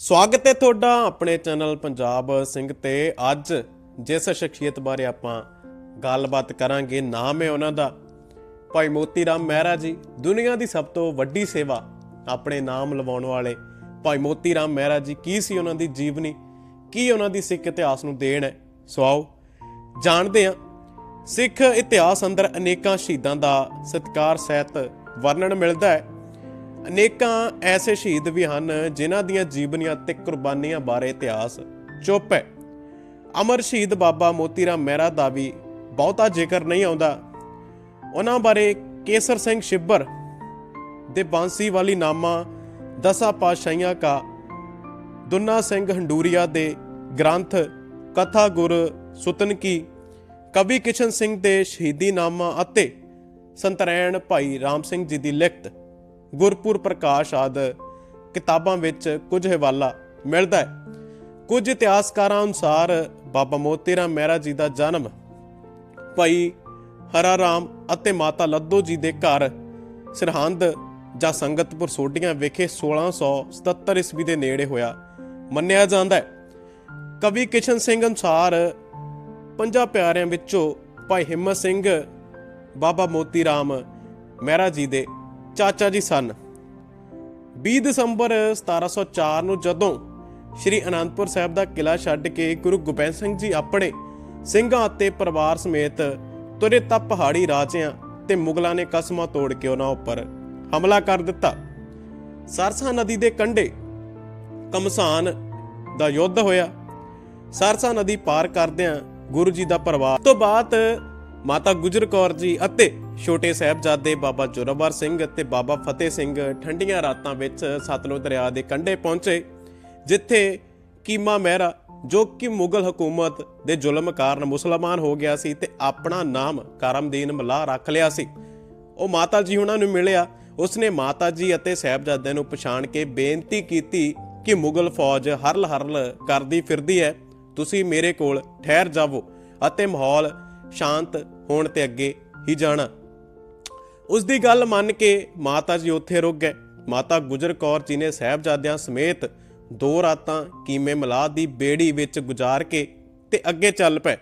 ਸਵਾਗਤ ਹੈ ਤੁਹਾਡਾ ਆਪਣੇ ਚੈਨਲ ਪੰਜਾਬ ਸਿੰਘ ਤੇ। ਅੱਜ ਜਿਸ ਸ਼ਖਸੀਅਤ ਬਾਰੇ ਆਪਾਂ ਗੱਲਬਾਤ ਕਰਾਂਗੇ, ਨਾਮ ਹੈ ਉਹਨਾਂ ਦਾ। ਭਾਈ ਮੋਤੀ ਰਾਮ ਮਹਿਰਾ ਜੀ, ਦੁਨੀਆ ਦੀ ਸਭ ਤੋਂ ਵੱਡੀ ਸੇਵਾ ਆਪਣੇ ਨਾਮ ਲਵਾਉਣ ਵਾਲੇ ਭਾਈ ਮੋਤੀ ਰਾਮ ਮਹਿਰਾ ਜੀ, ਕੀ ਸੀ ਉਹਨਾਂ ਦੀ ਜੀਵਨੀ? ਕੀ ਉਹਨਾਂ ਦੀ ਸਿੱਖ ਇਤਿਹਾਸ ਨੂੰ ਦੇਣ ਹੈ? ਸੋ ਆਓ ਜਾਣਦੇ ਹਾਂ। ਸਿੱਖ ਇਤਿਹਾਸ ਅੰਦਰ ਅਨੇਕਾਂ ਸ਼ਹੀਦਾਂ ਦਾ ਸਤਿਕਾਰ, ਸਹਿਤ, ਵਰਣਨ ਮਿਲਦਾ ਹੈ। ਅਨੇਕਾਂ ਐਸੇ ਸ਼ਹੀਦ ਵੀ ਹਨ ਜਿਨ੍ਹਾਂ ਦੀਆਂ ਜੀਵਨੀਆਂ ਤੇ ਕੁਰਬਾਨੀਆਂ ਬਾਰੇ ਇਤਿਹਾਸ ਚੁੱਪ ਹੈ। ਅਮਰ ਸ਼ਹੀਦ ਬਾਬਾ ਮੋਤੀ ਰਾਮ ਮਹਿਰਾ ਦਾ ਵੀ ਬਹੁਤਾ ਜ਼ਿਕਰ ਨਹੀਂ ਆਉਂਦਾ। ਉਹਨਾਂ ਬਾਰੇ ਕੇਸਰ ਸਿੰਘ ਛਿੱਬਰ ਦੇ ਬਾਂਸੀ ਵਾਲੀ ਨਾਮਾ ਦਸਾਂ ਪਾਤਸ਼ਾਹੀਆਂ ਕਾ ਦੁੰਨਾ ਸਿੰਘ ਹੰਡੂਰੀਆ ਦੇ ਗ੍ਰੰਥ, ਕਥਾ ਗੁਰ ਸੁਤਨ ਕੀ, ਕਵੀ ਕਿਸ਼ਨ ਸਿੰਘ ਦੇ ਸ਼ਹੀਦੀ ਨਾਮਾ ਅਤੇ ਸੰਤਰੈਣ ਭਾਈ ਰਾਮ ਸਿੰਘ ਜੀ ਦੀ ਲਿਖਤ ਗੁਰਪੁਰ ਪ੍ਰਕਾਸ਼ ਆਦ ਕਿਤਾਬਾਂ ਵਿੱਚ ਕੁਝ ਹਵਾਲਾ ਮਿਲਦਾ ਹੈ। ਕੁਝ ਇਤਿਹਾਸਕਾਰਾਂ ਅਨੁਸਾਰ ਬਾਬਾ ਮੋਤੀ ਰਾਮ ਮਹਿਰਾ ਜੀ ਦਾ ਜਨਮ ਭਾਈ ਹਰਾ ਰਾਮ ਅਤੇ ਮਾਤਾ ਲੱਦੋ ਜੀ ਦੇ ਘਰ ਸਰਹੰਦ ਜਾਂ ਸੰਗਤਪੁਰ ਸੋਢੀਆਂ ਵਿਖੇ 1677 ਈਸਵੀ ਦੇ ਨੇੜੇ ਹੋਇਆ ਮੰਨਿਆ ਜਾਂਦਾ ਹੈ। ਕਵੀ ਕਿਸ਼ਨ ਸਿੰਘ ਅਨੁਸਾਰ ਪੰਜਾਂ ਪਿਆਰਿਆਂ ਵਿੱਚੋਂ ਭਾਈ ਹਿੰਮਤ ਸਿੰਘ, ਬਾਬਾ ਮੋਤੀ ਰਾਮ ਮਹਿਰਾ ਜੀ ਦੇ ਚਾਚਾ ਜੀ ਸਨ। 20 ਦਸੰਬਰ 1704 ਨੂੰ ਜਦੋਂ ਸ਼੍ਰੀ ਅਨੰਦਪੁਰ ਸਾਹਿਬ ਦਾ ਕਿਲਾ ਛੱਡ ਕੇ ਗੁਰੂ ਗੋਬਿੰਦ ਸਿੰਘ ਜੀ ਆਪਣੇ ਸਿੰਘਾਂ ਅਤੇ ਪਰਿਵਾਰ ਸਮੇਤ ਤੁਰੇ ਤਾਂ ਪਹਾੜੀ ਰਾਜਿਆਂ ਤੇ ਮੁਗਲਾਂ ਨੇ ਕਸਮਾਂ ਤੋੜ ਕੇ ਉਹਨਾਂ ਉੱਪਰ ਹਮਲਾ ਕਰ ਦਿੱਤਾ। ਸਰਸਾ ਨਦੀ ਦੇ ਕੰਢੇ ਕਮਸਾਨ ਦਾ ਯੁੱਧ ਹੋਇਆ। ਸਰਸਾ ਨਦੀ ਪਾਰ ਕਰਦਿਆਂ ਗੁਰੂ ਜੀ ਦਾ ਪਰਿਵਾਰ ਤੋਂ ਬਾਅਦ ਮਾਤਾ ਗੁਜਰ ਕੌਰ ਜੀ ਅਤੇ ਛੋਟੇ ਸਾਹਿਬਜ਼ਾਦੇ ਬਾਬਾ ਜੋਰਾਵਰ ਸਿੰਘ ਅਤੇ ਬਾਬਾ ਫਤਿਹ ਸਿੰਘ ਠੰਡੀਆਂ ਰਾਤਾਂ ਵਿੱਚ ਸਤਲੁਜ ਦਰਿਆ ਦੇ ਕੰਢੇ ਪਹੁੰਚੇ, ਜਿੱਥੇ ਕੀਮਾ ਮਹਿਰਾ, ਜੋ ਕਿ ਮੁਗਲ ਹਕੂਮਤ ਦੇ ਜ਼ੁਲਮ ਕਾਰਨ ਮੁਸਲਮਾਨ ਹੋ ਗਿਆ ਸੀ ਤੇ ਆਪਣਾ ਨਾਮ ਕਰਮਦੀਨ ਮਲਾ ਰੱਖ ਲਿਆ ਸੀ। ਉਹ ਮਾਤਾ ਜੀ ਉਹਨਾਂ ਨੂੰ ਮਿਲਿਆ। ਉਸਨੇ ਮਾਤਾ ਜੀ ਅਤੇ ਸਾਹਿਬਜ਼ਾਦਿਆਂ ਨੂੰ ਪਛਾਣ ਕੇ ਬੇਨਤੀ ਕੀਤੀ ਕਿ ਮੁਗਲ ਫੌਜ ਹਰਲ ਹਰਲ ਕਰਦੀ ਫਿਰਦੀ ਹੈ। ਤੁਸੀਂ ਮੇਰੇ ਕੋਲ ਠਹਿਰ ਜਾਵੋ ਅਤੇ ਮਾਹੌਲ ਸ਼ਾਂਤ ਹੋਣ ਤੇ ਅੱਗੇ ਹੀ ਜਾਣਾ। ਉਸ ਦੀ ਗੱਲ ਮੰਨ ਕੇ ਮਾਤਾ ਜੀ ਉੱਥੇ ਰੁਕ ਗਏ। ਮਾਤਾ ਗੁਜਰ ਕੌਰ ਜੀ ਨੇ ਸਾਹਿਬਜ਼ਾਦਿਆਂ ਸਮੇਤ ਦੋ ਰਾਤਾਂ ਕੀਮੇ ਮਲਾਦ ਦੀ ਬੇੜੀ ਵਿੱਚ ਗੁਜ਼ਾਰ ਕੇ ਤੇ ਅੱਗੇ ਚੱਲ ਪਏ,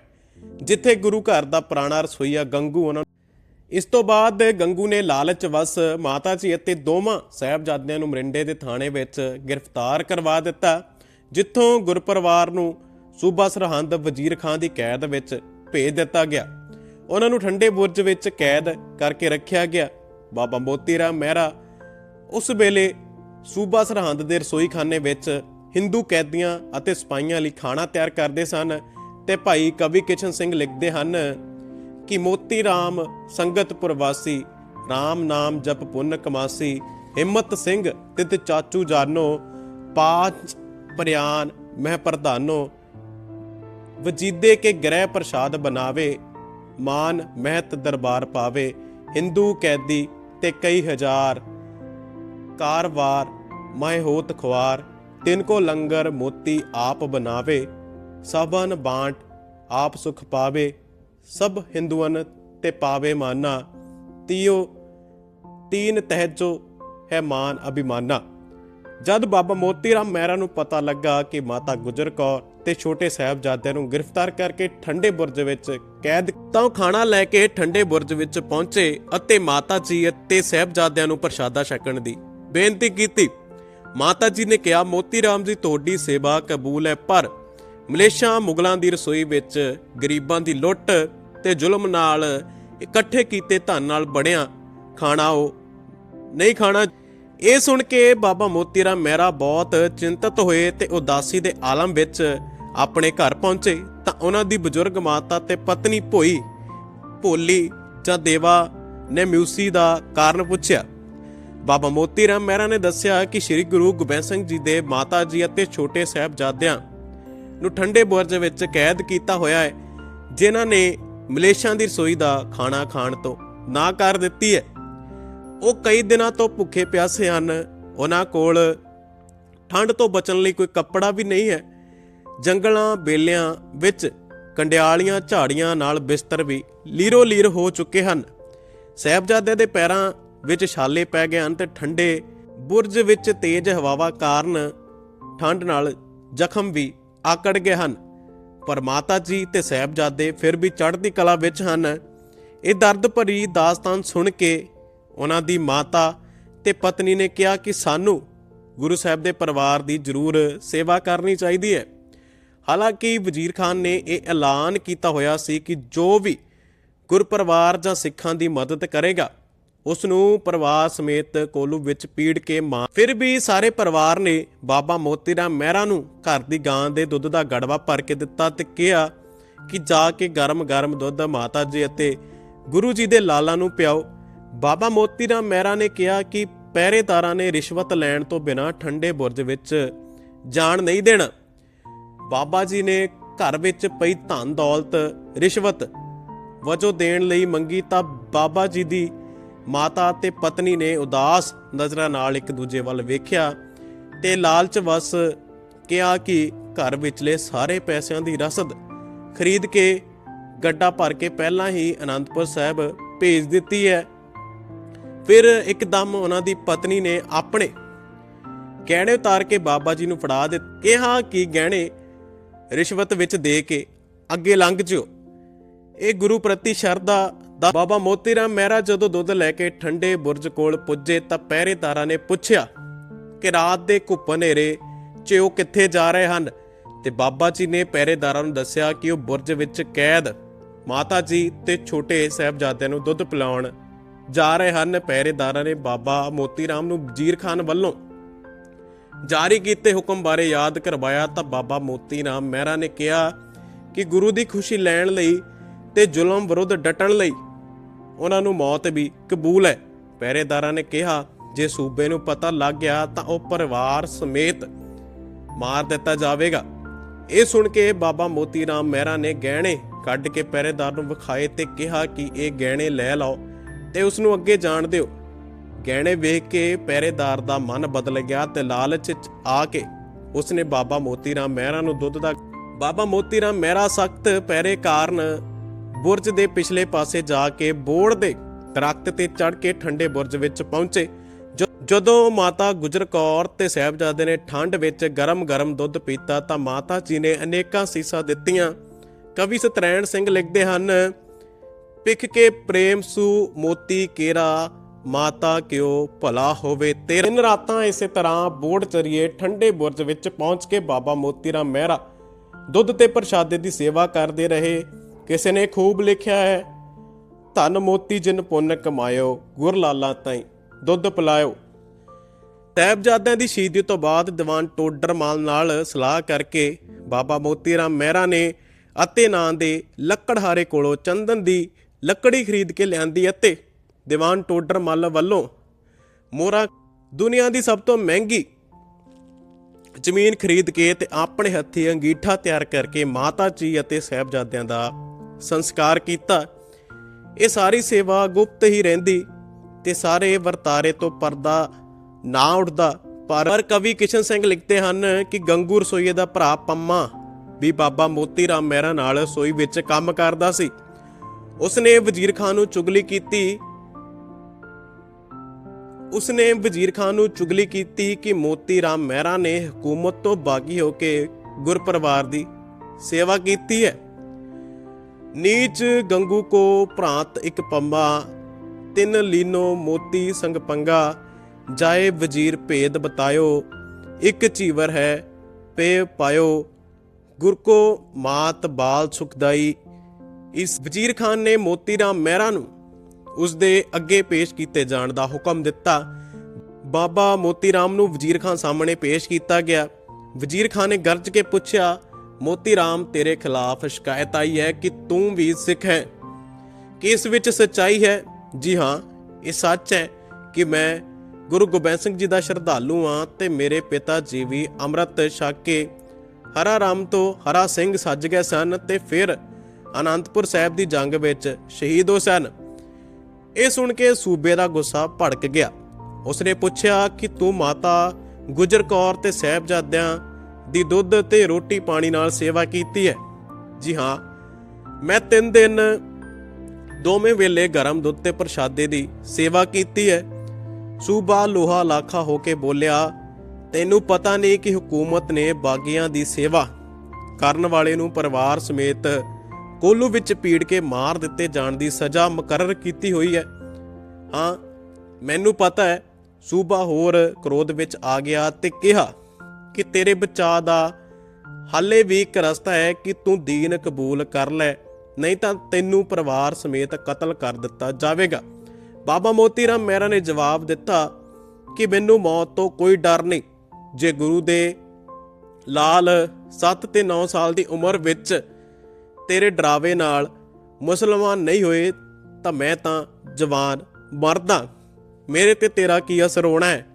ਜਿੱਥੇ ਗੁਰੂ ਘਰ ਦਾ ਪੁਰਾਣਾ ਰਸੋਈਆ ਗੰਗੂ ਉਹਨਾਂ ਇਸ ਤੋਂ ਬਾਅਦ ਗੰਗੂ ਨੇ ਲਾਲਚ ਵਸ ਮਾਤਾ ਜੀ ਅਤੇ ਦੋਵਾਂ ਸਾਹਿਬਜ਼ਾਦਿਆਂ ਨੂੰ ਮਰਿੰਡੇ ਦੇ ਥਾਣੇ ਵਿੱਚ ਗ੍ਰਿਫਤਾਰ ਕਰਵਾ ਦਿੱਤਾ, ਜਿੱਥੋਂ ਗੁਰਪਰਿਵਾਰ ਨੂੰ ਸੂਬਾ ਸਰਹੰਦ ਵਜ਼ੀਰ ਖਾਨ ਦੀ ਕੈਦ ਵਿੱਚ ਭੇਜ ਦਿੱਤਾ ਗਿਆ। ਉਹਨਾਂ ਨੂੰ ਠੰਡੇ ਬੁਰਜ ਵਿੱਚ ਕੈਦ ਕਰਕੇ ਰੱਖਿਆ ਗਿਆ। ਬਾਬਾ ਮੋਤੀ ਰਾਮ ਮਹਿਰਾ ਉਸ ਵੇਲੇ ਸੂਬਾ ਸਰਹੰਦ ਦੇ ਰਸੋਈਖਾਨੇ ਵਿੱਚ ਹਿੰਦੂ ਕੈਦੀਆਂ ਅਤੇ ਸਿਪਾਹੀਆਂ ਲਈ ਖਾਣਾ ਤਿਆਰ ਕਰਦੇ ਸਨ ਤੇ ਭਾਈ ਕਵੀ ਕਿਸ਼ਨ ਸਿੰਘ ਲਿਖਦੇ ਹਨ ਕਿ ਮੋਤੀ ਰਾਮ ਸੰਗਤਪੁਰ ਵਾਸੀ RAM ਨਾਮ ਜਪ ਪੁੰਨ ਕਮਾਸੀ, ਹਿੰਮਤ ਸਿੰਘ ਤਿਤ ਚਾਚੂ ਜਾਨੋ, ਪਾਂਚ ਪ੍ਰਿਆਨ ਮਹਿ ਪ੍ਰਧਾਨੋ ਵਜੀਦੇ ਕੇ ਗ੍ਰਹਿ ਪ੍ਰਸਾਦ ਬਣਾਵੇ, ਮਾਨ ਮਹਿਤ ਦਰਬਾਰ ਪਾਵੇ, ਹਿੰਦੂ ਕੈਦੀ ਤੇ ਕਈ ਹਜ਼ਾਰ ਕਾਰਵਾਰ ਮੈਂ ਹੋਤ ਖਵਾਰ ਤਿਨ ਕੋ ਲੰਗਰ ਮੋਤੀ ਆਪ ਬਣਾਵੇ ਸਭਨ ਬਾਂਟ ਆਪ ਸੁਖ ਪਾਵੇ, ਸਭ ਹਿੰਦੂਆਂ ਤੇ ਪਾਵੇ ਮਾਨਾ, ਤੀਓ, ਤੀਨ ਤਹਿਜੋ ਹੈ ਮਾਨ ਅਭਿਮਾਨਾ। ਜਦ ਬਾਬਾ ਮੋਤੀ ਰਾਮ ਮਹਿਰਾ ਨੂੰ ਪਤਾ ਲੱਗਾ ਕਿ ਮਾਤਾ ਗੁਜਰ ਕੌਰ ਤੇ ਛੋਟੇ ਸਾਹਿਬਜ਼ਾਦਿਆਂ ਨੂੰ ਗ੍ਰਿਫਤਾਰ ਕਰਕੇ ਠੰਡੇ ਬੁਰਜ ਵਿੱਚ ਕੈਦ ਤਾਂ ਉਹ ਖਾਣਾ ਲੈ ਕੇ ਠੰਡੇ ਬੁਰਜ ਵਿੱਚ ਪਹੁੰਚੇ ਅਤੇ ਮਾਤਾ ਜੀ ਅਤੇ ਸਾਹਿਬਜ਼ਾਦਿਆਂ ਨੂੰ ਪ੍ਰਸ਼ਾਦਾ ਛਕਣ ਦੀ ਬੇਨਤੀ ਕੀਤੀ। ਮਾਤਾ ਜੀ ਨੇ ਕਿਹਾ, ਮੋਤੀ ਰਾਮ ਜੀ, ਤੁਹਾਡੀ ਸੇਵਾ ਕਬੂਲ ਹੈ, ਪਰ ਮਲੇਸ਼ੀਆ ਮੁਗਲਾਂ ਦੀ ਰਸੋਈ ਵਿੱਚ ਗਰੀਬਾਂ ਦੀ ਲੁੱਟ ਤੇ ਜ਼ੁਲਮ ਨਾਲ ਇਕੱਠੇ ਕੀਤੇ ਧਨ ਨਾਲ ਬਣਿਆ ਖਾਣਾ, ਉਹ ਨਹੀਂ ਖਾਣਾ। ਇਹ ਸੁਣ ਕੇ ਬਾਬਾ ਮੋਤੀ ਰਾਮ ਮਹਿਰਾ ਬਹੁਤ ਚਿੰਤਤ ਹੋਏ ਤੇ ਉਦਾਸੀ ਦੇ ਆਲਮ ਵਿੱਚ ਆਪਣੇ ਘਰ ਪਹੁੰਚੇ ਤਾਂ ਉਹਨਾਂ ਦੀ ਬਜ਼ੁਰਗ ਮਾਤਾ ਤੇ ਪਤਨੀ ਭੋਈ, ਭੋਲੀ ਜਾਂ ਦੇਵਾ ਨੇ ਮਿਊਸੀ ਦਾ ਕਾਰਨ ਪੁੱਛਿਆ। ਬਾਬਾ ਮੋਤੀ ਰਾਮ ਮਹਿਰਾ ਨੇ ਦੱਸਿਆ ਕਿ ਸ੍ਰੀ ਗੁਰੂ ਗੋਬਿੰਦ ਸਿੰਘ ਜੀ ਦੇ ਮਾਤਾ ਜੀ ਅਤੇ ਛੋਟੇ ਸਾਹਿਬਜ਼ਾਦਿਆਂ ਨੂੰ ਠੰਡੇ ਬੁਰਜ ਵਿੱਚ ਕੈਦ ਕੀਤਾ ਹੋਇਆ ਹੈ, ਜਿਨ੍ਹਾਂ ਨੇ ਮਲੇਸ਼ੀਆ ਦੀ ਰਸੋਈ ਦਾ ਖਾਣਾ ਖਾਣ ਤੋਂ ਨਾ ਕਰ ਦਿੱਤੀ ਹੈ। ਉਹ ਕਈ ਦਿਨਾਂ ਤੋਂ ਭੁੱਖੇ ਪਿਆਸੇ ਹਨ। ਉਹਨਾਂ ਕੋਲ ਠੰਡ ਤੋਂ ਬਚਣ ਲਈ ਕੋਈ ਕੱਪੜਾ ਵੀ ਨਹੀਂ ਹੈ। ਜੰਗਲਾਂ, ਬੇਲਿਆਂ ਵਿੱਚ ਕੰਡਿਆਲੀਆਂ, ਝਾੜੀਆਂ ਨਾਲ ਬਿਸਤਰ ਵੀ ਲੀਰੋ ਲੀਰ ਹੋ ਚੁੱਕੇ ਹਨ। ਸਹਿਬਜ਼ਾਦੇ ਦੇ ਪੈਰਾਂ ਵਿੱਚ ਛਾਲੇ ਪੈ ਗਏ ਹਨ ਤੇ ਠੰਡੇ ਬੁਰਜ ਵਿੱਚ ਤੇਜ਼ ਹਵਾਵਾਂ ਕਾਰਨ ਠੰਡ ਨਾਲ ਜ਼ਖਮ ਵੀ ਆਕੜ ਗਏ ਹਨ। ਪਰ ਮਾਤਾ ਜੀ ਤੇ ਸਾਹਿਬਜ਼ਾਦੇ ਫਿਰ ਵੀ ਚੜ੍ਹਦੀ ਕਲਾ ਵਿੱਚ ਹਨ। ਇਹ ਦਰਦ ਭਰੀ ਦਾਸਤਾਨ ਸੁਣ ਕੇ ਉਹਨਾਂ ਦੀ ਮਾਤਾ ਤੇ ਪਤਨੀ ਨੇ ਕਿਹਾ ਕਿ ਸਾਨੂੰ ਗੁਰੂ ਸਾਹਿਬ ਦੇ ਪਰਿਵਾਰ ਦੀ ਜ਼ਰੂਰ ਸੇਵਾ ਕਰਨੀ ਚਾਹੀਦੀ ਹੈ। ਹਾਲਾਂਕਿ ਵਜ਼ੀਰ ਖਾਨ ਨੇ ਇਹ ਐਲਾਨ ਕੀਤਾ ਹੋਇਆ ਸੀ ਕਿ ਜੋ ਵੀ ਗੁਰਪਰਿਵਾਰ ਜਾਂ ਸਿੱਖਾਂ ਦੀ ਮਦਦ ਕਰੇਗਾ ਉਸ ਨੂੰ ਪਰਿਵਾਰ ਸਮੇਤ ਕੋਲੂ ਵਿੱਚ ਪੀੜ ਕੇ ਮਾਂ ਫਿਰ ਵੀ ਸਾਰੇ ਪਰਿਵਾਰ ਨੇ ਬਾਬਾ ਮੋਤੀ ਰਾਮ ਮਹਿਰਾ ਨੂੰ ਘਰ ਦੀ ਗਾਂ ਦੇ ਦੁੱਧ ਦਾ ਗੜਵਾ ਭਰ ਕੇ ਦਿੱਤਾ ਤੇ ਕਿਹਾ ਕਿ ਜਾ ਕੇ ਗਰਮ-ਗਰਮ ਦੁੱਧ ਮਾਤਾ ਜੀ ਅਤੇ ਗੁਰੂ ਜੀ ਦੇ ਲਾਲਾਂ ਨੂੰ ਪਿਆਓ। ਬਾਬਾ ਮੋਤੀ ਰਾਮ ਮਹਿਰਾ ਨੇ ਕਿਹਾ ਕਿ ਪਹਿਰੇਦਾਰਾਂ ਨੇ ਰਿਸ਼ਵਤ ਲੈਣ ਤੋਂ ਬਿਨਾਂ ਠੰਡੇ ਬੁਰਜ ਵਿੱਚ ਜਾਣ ਨਹੀਂ ਦੇਣਾ। ਬਾਬਾ ਜੀ ਨੇ ਘਰ ਵਿੱਚ ਪਈ ਧਨ ਦੌਲਤ, ਰਿਸ਼ਵਤ ਵਜੋਂ ਦੇਣ ਲਈ ਮੰਗੀ ਤਾਂ ਬਾਬਾ ਜੀ ਦੀ ਮਾਤਾ ਤੇ ਪਤਨੀ ਨੇ ਉਦਾਸ ਨਜ਼ਰਾਂ ਨਾਲ ਇੱਕ ਦੂਜੇ ਵੱਲ ਵੇਖਿਆ ਤੇ ਲਾਲਚ ਵਸ ਕਿਹਾ ਕਿ ਘਰ ਵਿਚਲੇ ਸਾਰੇ ਪੈਸਿਆਂ ਦੀ ਰਸਦ ਖਰੀਦ ਕੇ ਗੱਡਾ ਭਰ ਕੇ ਪਹਿਲਾਂ ਹੀ ਅਨੰਦਪੁਰ ਸਾਹਿਬ ਭੇਜ ਦਿੱਤੀ ਹੈ। ਫਿਰ ਇੱਕਦਮ ਉਹਨਾਂ ਦੀ ਪਤਨੀ ਨੇ ਆਪਣੇ ਗਹਿਣੇ ਉਤਾਰ ਕੇ ਬਾਬਾ ਜੀ ਨੂੰ ਫੜਾ ਦਿੱਤੇ, ਕਿਹਾ ਕਿ ਗਹਿਣੇ ਰਿਸ਼ਵਤ ਵਿੱਚ ਦੇ ਕੇ ਅੱਗੇ ਲੰਘ ਜਿਓ। ਇਹ ਗੁਰੂ ਪ੍ਰਤੀ ਸ਼ਰਧਾ ਦਾ ਬਾਬਾ ਮੋਤੀ ਰਾਮ ਮਹਿਰਾ ਜਦੋਂ ਦੁੱਧ ਲੈ ਕੇ ਠੰਡੇ ਬੁਰਜ ਕੋਲ ਪੁੱਜੇ ਤਾਂ ਪਹਿਰੇਦਾਰਾਂ ਨੇ ਪੁੱਛਿਆ ਕਿ ਰਾਤ ਦੇ ਘੁੱਪ ਹਨੇਰੇ 'ਚ ਉਹ ਕਿੱਥੇ ਜਾ ਰਹੇ ਹਨ? ਤੇ ਬਾਬਾ ਜੀ ਨੇ ਪਹਿਰੇਦਾਰਾਂ ਨੂੰ ਦੱਸਿਆ ਕਿ ਉਹ ਬੁਰਜ ਵਿੱਚ ਕੈਦ, ਮਾਤਾ ਜੀ ਤੇ ਛੋਟੇ ਸਾਹਿਬਜ਼ਾਦਿਆਂ ਨੂੰ ਦੁੱਧ ਪਿਲਾਉਣ ਜਾ ਰਹੇ ਹਨ। ਪਹਿਰੇਦਾਰਾਂ ਨੇ ਬਾਬਾ ਮੋਤੀ ਰਾਮ ਨੂੰ ਵਜ਼ੀਰ ਖਾਨ ਵੱਲੋਂ ਜਾਰੀ ਕੀਤੇ ਹੁਕਮ ਬਾਰੇ ਯਾਦ ਕਰਵਾਇਆ ਤਾਂ ਬਾਬਾ ਮੋਤੀ ਰਾਮ ਮਹਿਰਾ ਨੇ ਕਿਹਾ ਕਿ ਗੁਰੂ ਦੀ ਖੁਸ਼ੀ ਲੈਣ ਲਈ ਤੇ ਜ਼ੁਲਮ ਵਿਰੁੱਧ ਡਟਣ ਲਈ ਉਹਨਾਂ ਨੂੰ ਮੌਤ ਵੀ ਕਬੂਲ ਹੈ। ਪਹਿਰੇਦਾਰਾਂ ਨੇ ਕਿਹਾ, ਜੇ ਸੂਬੇ ਨੂੰ ਪਤਾ ਲੱਗ ਗਿਆ ਤਾਂ ਉਹ ਪਰਿਵਾਰ ਸਮੇਤ ਮਾਰ ਦਿੱਤਾ ਜਾਵੇਗਾ। ਇਹ ਸੁਣ ਕੇ ਬਾਬਾ ਮੋਤੀ ਰਾਮ ਮਹਿਰਾ ਨੇ ਗਹਿਣੇ ਕੱਢ ਕੇ ਪਹਿਰੇਦਾਰ ਨੂੰ ਵਿਖਾਏ ਤੇ ਕਿਹਾ ਕਿ ਇਹ ਗਹਿਣੇ ਲੈ ਲਓ ਤੇ ਉਸ ਨੂੰ ਅੱਗੇ ਜਾਣ ਦਿਓ। ਗਹਿਣੇ ਵੇਖ ਕੇ ਪਹਿਰੇਦਾਰ ਦਾ ਮਨ ਬਦਲ ਗਿਆ ਤੇ ਲਾਲਚ ਆ ਕੇ ਉਸਨੇ ਬਾਬਾ ਮੋਤੀ ਰਾਮ ਮਹਿਰਾ ਨੂੰ ਦੁੱਧ ਦਾ ਬਾਬਾ ਮੋਤੀ ਰਾਮ ਮਹਿਰਾ ਸਖਤ ਪਹਿਰੇ ਕਾਰਨ ਬੁਰਜ ਦੇ ਪਿਛਲੇ ਪਾਸੇ ਜਾ ਕੇ ਬੋੜ ਦੇ ਦਰਖਤ ਤੇ ਚੜ ਕੇ ਠੰਡੇ ਬੁਰਜ ਵਿੱਚ ਪਹੁੰਚੇ। ਜ- ਜਦੋਂ ਮਾਤਾ ਗੁਜਰ ਕੌਰ ਤੇ ਸਾਹਿਬਜ਼ਾਦੇ ਨੇ ਠੰਡ ਵਿੱਚ ਗਰਮ-ਗਰਮ ਦੁੱਧ ਪੀਤਾ ਤਾਂ ਮਾਤਾ ਜੀ ਨੇ ਅਨੇਕਾਂ ਸੀਸਾਂ ਦਿੱਤੀਆਂ। ਕਵੀ ਸਤਰੈਣ ਸਿੰਘ ਲਿਖਦੇ ਹਨ ਪਿਖ ਕੇ ਪ੍ਰੇਮ ਸੂ ਮੋਤੀ ਕੇਰਾ ਮਾਤਾ ਕਿਉ ਭਲਾ ਹੋਵੇ ਤੇ ਦਿਨ ਰਾਤਾਂ ਇਸੇ ਤਰ੍ਹਾਂ ਬੋੜ ਚਰੀਏ, ਠੰਡੇ ਬੁਰਜ ਵਿੱਚ ਪਹੁੰਚ ਕੇ ਬਾਬਾ ਮੋਤੀ ਰਾਮ ਮਹਿਰਾ। ਦੁੱਧ ਤੇ ਪ੍ਰਸ਼ਾਦੇ ਦੀ ਸੇਵਾ ਕਰਦੇ ਰਹੇ, ਕਿਸੇ ਨੇ ਖੂਬ ਲਿਖਿਆ ਹੈ, ਧਨ ਮੋਤੀ ਜਿਨ ਪੁੰਨ ਕਮਾਇਓ ਗੁਰ ਲਾਲਾ ਤਾਈ ਦੁੱਧ ਪਿਲਾਇਓ। ਸਾਹਿਬਜ਼ਾਦਿਆਂ ਦੀ ਸ਼ਹੀਦੀ ਤੋਂ ਬਾਅਦ ਦੀਵਾਨ ਟੋਡਰ ਮਾਲ ਨਾਲ ਸਲਾਹ ਕਰਕੇ ਬਾਬਾ ਮੋਤੀ ਰਾਮ ਮਹਿਰਾ ਨੇ ਅਤੇ ਨਾਂ ਦੇ ਲੱਕੜਹਾਰੇ ਕੋਲੋਂ ਚੰਦਨ ਦੀ ਲੱਕੜੀ ਖਰੀਦ ਕੇ ਲਿਆਂਦੀ ਅਤੇ। ਦੀਵਾਨ ਟੋਡਰ ਮੱਲ ਵੱਲੋਂ ਮੋਰਾ ਦੁਨੀਆ ਦੀ ਸਭ ਤੋਂ ਮਹਿੰਗੀ ਜ਼ਮੀਨ ਖਰੀਦ ਕੇ ਤੇ ਆਪਣੇ ਹੱਥੀਂ ਅੰਗੀਠਾ ਤਿਆਰ ਕਰਕੇ ਮਾਤਾ ਜੀ ਅਤੇ ਸਾਹਿਬਜ਼ਾਦਿਆਂ ਦਾ ਸੰਸਕਾਰ ਕੀਤਾ। ਇਹ ਸਾਰੀ ਸੇਵਾ ਗੁਪਤ ਹੀ ਰਹਿੰਦੀ ਤੇ ਸਾਰੇ ਵਰਤਾਰੇ ਤੋਂ ਪਰਦਾ ਨਾ ਉੱਠਦਾ। ਪਰ ਕਵੀ ਕਿਸ਼ਨ ਸਿੰਘ ਲਿਖਦੇ ਹਨ ਕਿ ਗੰਗੂ ਰਸੋਈਏ ਦਾ ਭਰਾ ਪੰਮਾ ਵੀ ਬਾਬਾ ਮੋਤੀ ਰਾਮ ਮਹਿਰਾ ਨਾਲ ਰਸੋਈ ਵਿੱਚ ਕੰਮ ਕਰਦਾ ਸੀ। ਉਸਨੇ ਵਜ਼ੀਰ ਖਾਨ ਨੂੰ ਚੁਗਲੀ ਕੀਤੀ ਉਸਨੇ ਵਜ਼ੀਰ ਖਾਨ ਨੂੰ ਚੁਗਲੀ ਕੀਤੀ ਕਿ ਮੋਤੀ ਰਾਮ ਮਹਿਰਾ ਨੇ ਹਕੂਮਤ ਤੋਂ ਬਾਗੀ ਹੋ ਕੇ ਗੁਰਪਰਿਵਾਰ ਦੀ ਸੇਵਾ ਕੀਤੀ ਹੈ। ਨੀਚ ਗੰਗੂ ਕੋ ਭ੍ਰਾਂਤ ਇੱਕ ਪੰਬਾ, ਤਿੰਨ ਲੀਨੋ ਮੋਤੀ ਸੰਗ ਪੰਗਾ, ਜਾਏ ਵਜ਼ੀਰ ਭੇਦ ਬਤਾਇਓ, ਇੱਕ ਚੀਵਰ ਹੈ, ਪੇ ਪਾਇਓ, ਗੁਰ ਕੋ ਮਾਤ ਬਾਲ ਸੁਖਦਾਈ। ਇਸ ਵਜ਼ੀਰ ਖਾਨ ਨੇ ਮੋਤੀ ਰਾਮ ਮਹਿਰਾ ਨੂੰ ਉਸ ਦੇ ਅੱਗੇ ਪੇਸ਼ ਕੀਤੇ ਜਾਣ ਦਾ ਹੁਕਮ ਦਿੱਤਾ। ਬਾਬਾ ਮੋਤੀ ਰਾਮ ਨੂੰ ਵਜ਼ੀਰ ਖਾਨ ਸਾਹਮਣੇ ਪੇਸ਼ ਕੀਤਾ ਗਿਆ। ਵਜ਼ੀਰ ਖਾਨ ਨੇ ਗਰਜ ਕੇ ਪੁੱਛਿਆ ਮੋਤੀ ਰਾਮ ਤੇਰੇ ਖਿਲਾਫ ਸ਼ਿਕਾਇਤ ਆਈ ਹੈ ਕਿ ਤੂੰ ਵੀ ਸਿੱਖ ਹੈ? ਕਿ ਇਸ ਵਿੱਚ ਸੱਚਾਈ ਹੈ? ਜੀ ਹਾਂ, ਇਹ ਸੱਚ ਹੈ ਕਿ ਮੈਂ ਗੁਰੂ ਗੋਬਿੰਦ ਸਿੰਘ ਜੀ ਦਾ ਸ਼ਰਧਾਲੂ ਹਾਂ ਤੇ ਮੇਰੇ ਪਿਤਾ ਜੀ ਵੀ ਅੰਮ੍ਰਿਤ ਛਕ ਕੇ ਹਰਾ ਰਾਮ ਤੋਂ ਹਰਾ ਸਿੰਘ ਸੱਜ ਗਏ ਸਨ ਤੇ ਫਿਰ ਅਨੰਦਪੁਰ ਸਾਹਿਬ ਦੀ ਜੰਗ ਵਿੱਚ ਸ਼ਹੀਦ ਹੋ ਸਨ। ਇਹ ਸੁਣ ਕੇ ਸੂਬੇ ਦਾ ਗੁੱਸਾ ਭੜਕ ਗਿਆ। ਉਸਨੇ ਪੁੱਛਿਆ ਕਿ ਤੂੰ ਮਾਤਾ ਗੁਜਰ ਕੌਰ ਤੇ ਸਾਹਿਬਜ਼ਾਦਿਆਂ ਦੀ ਦੁੱਧ ਤੇ ਰੋਟੀ ਪਾਣੀ ਨਾਲ ਸੇਵਾ ਕੀਤੀ ਹੈ? ਜੀ ਹਾਂ, ਮੈਂ ਤਿੰਨ ਦਿਨ ਦੋਵੇਂ ਵੇਲੇ ਗਰਮ ਦੁੱਧ ਤੇ ਪ੍ਰਸ਼ਾਦੇ ਦੀ ਸੇਵਾ ਕੀਤੀ ਹੈ। ਸੂਬਾ ਲੋਹਾ ਲਾਖਾ ਹੋ ਕੇ ਬੋਲਿਆ, ਤੈਨੂੰ ਪਤਾ ਨਹੀਂ ਕਿ ਹਕੂਮਤ ਨੇ ਬਾਗੀਆਂ ਦੀ ਸੇਵਾ ਕਰਨ ਵਾਲੇ ਨੂੰ ਪਰਿਵਾਰ ਸਮੇਤ ਕੋਲੂ ਵਿੱਚ ਪੀੜ ਕੇ ਮਾਰ ਦਿੱਤੇ ਜਾਣ ਦੀ ਸਜ਼ਾ ਮੁਕਰਰ ਕੀਤੀ ਹੋਈ ਹੈ। ਹਾਂ, ਮੈਨੂੰ ਪਤਾ ਹੈ, ਸੂਬਾ ਹੋਰ ਕ੍ਰੋਧ ਵਿੱਚ ਆ ਗਿਆ ਤੇ ਕਿਹਾ ਕਿ ਤੇਰੇ ਬਚਾਅ ਦਾ ਹਾਲੇ ਵੀ ਇੱਕ ਰਸਤਾ ਹੈ ਕਿ ਤੂੰ ਦੀਨ ਕਬੂਲ ਕਰ ਲੈ, ਨਹੀਂ ਤਾਂ ਤੈਨੂੰ ਪਰਿਵਾਰ ਸਮੇਤ ਕਤਲ ਕਰ ਦਿੱਤਾ ਜਾਵੇਗਾ। ਬਾਬਾ ਮੋਤੀ ਰਾਮ ਮਹਿਰਾ ਨੇ ਜਵਾਬ ਦਿੱਤਾ ਕਿ ਮੈਨੂੰ ਮੌਤ ਤੋਂ ਕੋਈ ਡਰ ਨਹੀਂ। ਜੇ ਗੁਰੂ ਦੇ ਲਾਲ 7 ਤੇ 9 ਸਾਲ ਦੀ ਉਮਰ ਵਿੱਚ ਤੇਰੇ ਡਰਾਵੇ ਨਾਲ ਮੁਸਲਮਾਨ ਨਹੀਂ ਹੋਏ, ਤਾਂ ਮੈਂ ਤਾਂ ਜਵਾਨ ਮਰਦਾ। ਮੇਰੇ ਤੇ ਤੇਰਾ ਕੀ ਅਸਰ ਹੋਣਾ ਹੈ?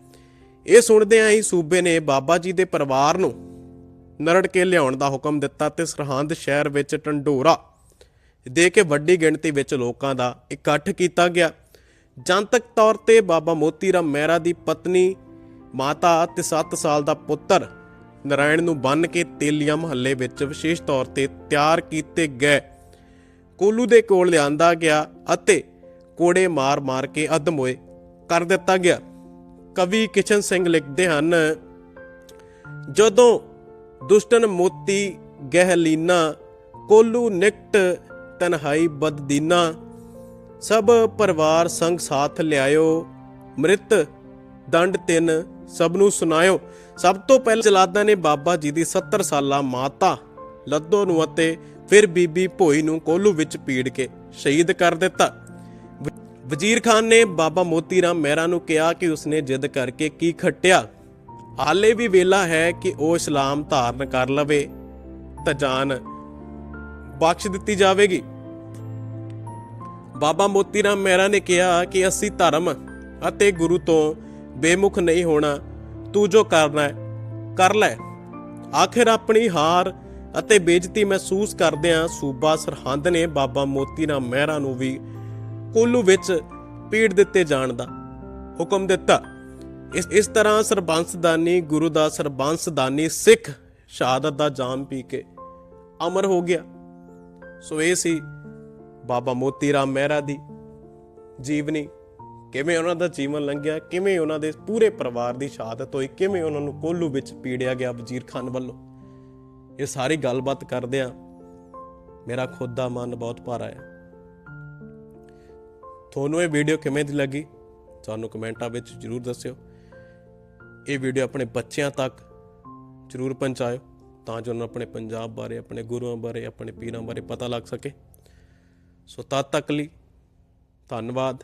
ਇਹ ਸੁਣਦਿਆਂ ਹੀ ਸੂਬੇ ਨੇ ਬਾਬਾ ਜੀ ਦੇ ਪਰਿਵਾਰ ਨੂੰ ਨਰੜ ਕੇ ਲਿਆਉਣ ਦਾ ਹੁਕਮ ਦਿੱਤਾ ਤੇ ਸਰਹੰਦ ਸ਼ਹਿਰ ਵਿੱਚ ਟੰਡੋਰਾ ਦੇ ਕੇ ਵੱਡੀ ਗਿਣਤੀ ਵਿੱਚ ਲੋਕਾਂ ਦਾ ਇਕੱਠ ਕੀਤਾ ਗਿਆ। ਜਨਤਕ ਤੌਰ ਤੇ ਬਾਬਾ ਮੋਤੀ ਰਾਮ ਮਹਿਰਾ ਦੀ ਪਤਨੀ ਮਾਤਾ ਤੇ 7 ਸਾਲ ਦਾ ਪੁੱਤਰ ਨਰਾਇਣ ਨੂੰ ਬੰਨ ਕੇ ਤੇਲੀਆਂ ਮਹੱਲੇ ਵਿੱਚ ਵਿਸ਼ੇਸ਼ ਤੌਰ ਤੇ ਤਿਆਰ ਕੀਤੇ ਗਏ। ਕੋਲੂ ਦੇ ਕੋਲ ਲਿਆਂਦਾ ਗਿਆ ਅਤੇ ਕੋੜੇ ਮਾਰ-ਮਾਰ ਕੇ ਅਦਮੋਏ ਕਰ ਦਿੱਤਾ ਗਿਆ। ਕਵੀ ਕਿਸ਼ਨ ਸਿੰਘ ਲਿਖਦੇ ਹਨ, ਜਦੋਂ ਦੁਸ਼ਟਨ ਮੋਤੀ ਗਹਿਲੀਨਾ, ਕੋਲੂ ਨਿਕਟ ਤਨਹਾਈ ਬਦਦੀਨਾ, ਸਭ ਪਰਿਵਾਰ ਸੰਗ ਸਾਥ ਲਿਆਇਓ, ਮ੍ਰਿਤ ਦੰਡ ਤਿੰਨ ਸਭ ਨੂੰ ਸੁਣਾਇਓ। ਸਭ ਤੋਂ ਪਹਿਲਾਂ ਜਲਾਦਾਂ ਨੇ ਬਾਬਾ ਜੀ ਦੀ 70 ਸਾਲਾ ਮਾਤਾ ਲੱਦੋ ਨੂੰ ਅਤੇ ਫਿਰ ਬੀਬੀ ਭੋਈ ਨੂੰ ਕੋਲੂ ਵਿੱਚ ਪੀੜ ਕੇ ਸ਼ਹੀਦ ਕਰ ਦਿੱਤਾ। ਵਜ਼ੀਰ ਖਾਨ ਨੇ ਬਾਬਾ ਮੋਤੀ ਰਾਮ ਮਹਿਰਾ ਨੂੰ ਕਿਹਾ ਕਿ ਉਸਨੇ ਜਿੱਦ ਕਰਕੇ ਕੀ ਖੱਟਿਆ। ਹਾਲੇ ਵੀ ਵੇਲਾ ਹੈ ਕਿ ਉਹ ਇਸਲਾਮ ਧਾਰਨ ਕਰ ਲਵੇ ਤਾਂ ਜਾਨ ਬਖਸ਼ ਦਿੱਤੀ ਜਾਵੇਗੀ। ਬਾਬਾ ਮੋਤੀ ਰਾਮ ਮਹਿਰਾ ਨੇ ਕਿਹਾ ਕਿ ਅਸੀਂ ਧਰਮ ਅਤੇ ਗੁਰੂ ਤੋਂ ਬੇਮੁਖ ਨਹੀਂ ਹੋਣਾ, ਤੂੰ ਜੋ ਕਰਨਾ ਹੈ, ਕਰ ਲੈ। ਆਖਿਰ ਆਪਣੀ ਹਾਰ ਅਤੇ ਬੇਇੱਜ਼ਤੀ ਮਹਿਸੂਸ ਕਰਦਿਆਂ ਸੂਬਾ ਸਰਹੰਦ ਨੇ ਬਾਬਾ ਮੋਤੀ ਰਾਮ ਮਹਿਰਾ ਨੂੰ ਵੀ ਕੋਲੂ ਵਿੱਚ ਪੀੜ ਦਿੱਤੇ ਜਾਣ ਦਾ ਹੁਕਮ ਦਿੱਤਾ। ਇਸ ਇਸ ਤਰ੍ਹਾਂ ਸਰਬੰਸਦਾਨੀ, ਗੁਰੂ ਦਾ ਸਰਬੰਸਦਾਨੀ ਸਿੱਖ ਸ਼ਹਾਦਤ ਦਾ ਜਾਮ ਪੀ ਕੇ ਅਮਰ ਹੋ ਗਿਆ। ਸੋ ਇਹ ਸੀ ਬਾਬਾ ਮੋਤੀ ਰਾਮ ਮਹਿਰਾ ਦੀ ਜੀਵਨੀ ਕਿਵੇਂ ਉਹਨਾਂ ਦਾ ਜੀਵਨ ਲੰਘਿਆ, ਕਿਵੇਂ ਉਹਨਾਂ ਦੇ ਪੂਰੇ ਪਰਿਵਾਰ ਦੀ ਸ਼ਹਾਦਤ ਹੋਈ, ਕਿਵੇਂ ਉਹਨਾਂ ਨੂੰ ਕੋਲੂ ਵਿੱਚ ਪੀੜਿਆ ਗਿਆ ਵਜ਼ੀਰ ਖਾਨ ਵੱਲੋਂ। ਇਹ ਸਾਰੀ ਗੱਲਬਾਤ ਕਰਦੇ ਆ ਮੇਰਾ ਖੁਦ ਦਾ ਮਨ ਬਹੁਤ ਭਾਰਾ ਹੈ। ਤੁਹਾਨੂੰ ਇਹ ਵੀਡੀਓ ਕਿਵੇਂ ਦੀ ਲੱਗੀ, ਸਾਨੂੰ ਕਮੈਂਟਾਂ ਵਿੱਚ ਜਰੂਰ ਦੱਸਿਓ। ਇਹ ਵੀਡੀਓ ਆਪਣੇ ਬੱਚਿਆਂ ਤੱਕ ਜਰੂਰ ਪਹੁੰਚਾਇਓ, ਤਾਂ ਜੋ ਉਹਨਾਂ ਨੂੰ ਆਪਣੇ ਪੰਜਾਬ ਬਾਰੇ, ਆਪਣੇ ਗੁਰੂਆਂ ਬਾਰੇ, ਆਪਣੇ ਪੀਰਾਂ ਬਾਰੇ ਪਤਾ ਲੱਗ ਸਕੇ। ਸੋ ਤਦ ਤੱਕ ਲਈ ਧੰਨਵਾਦ।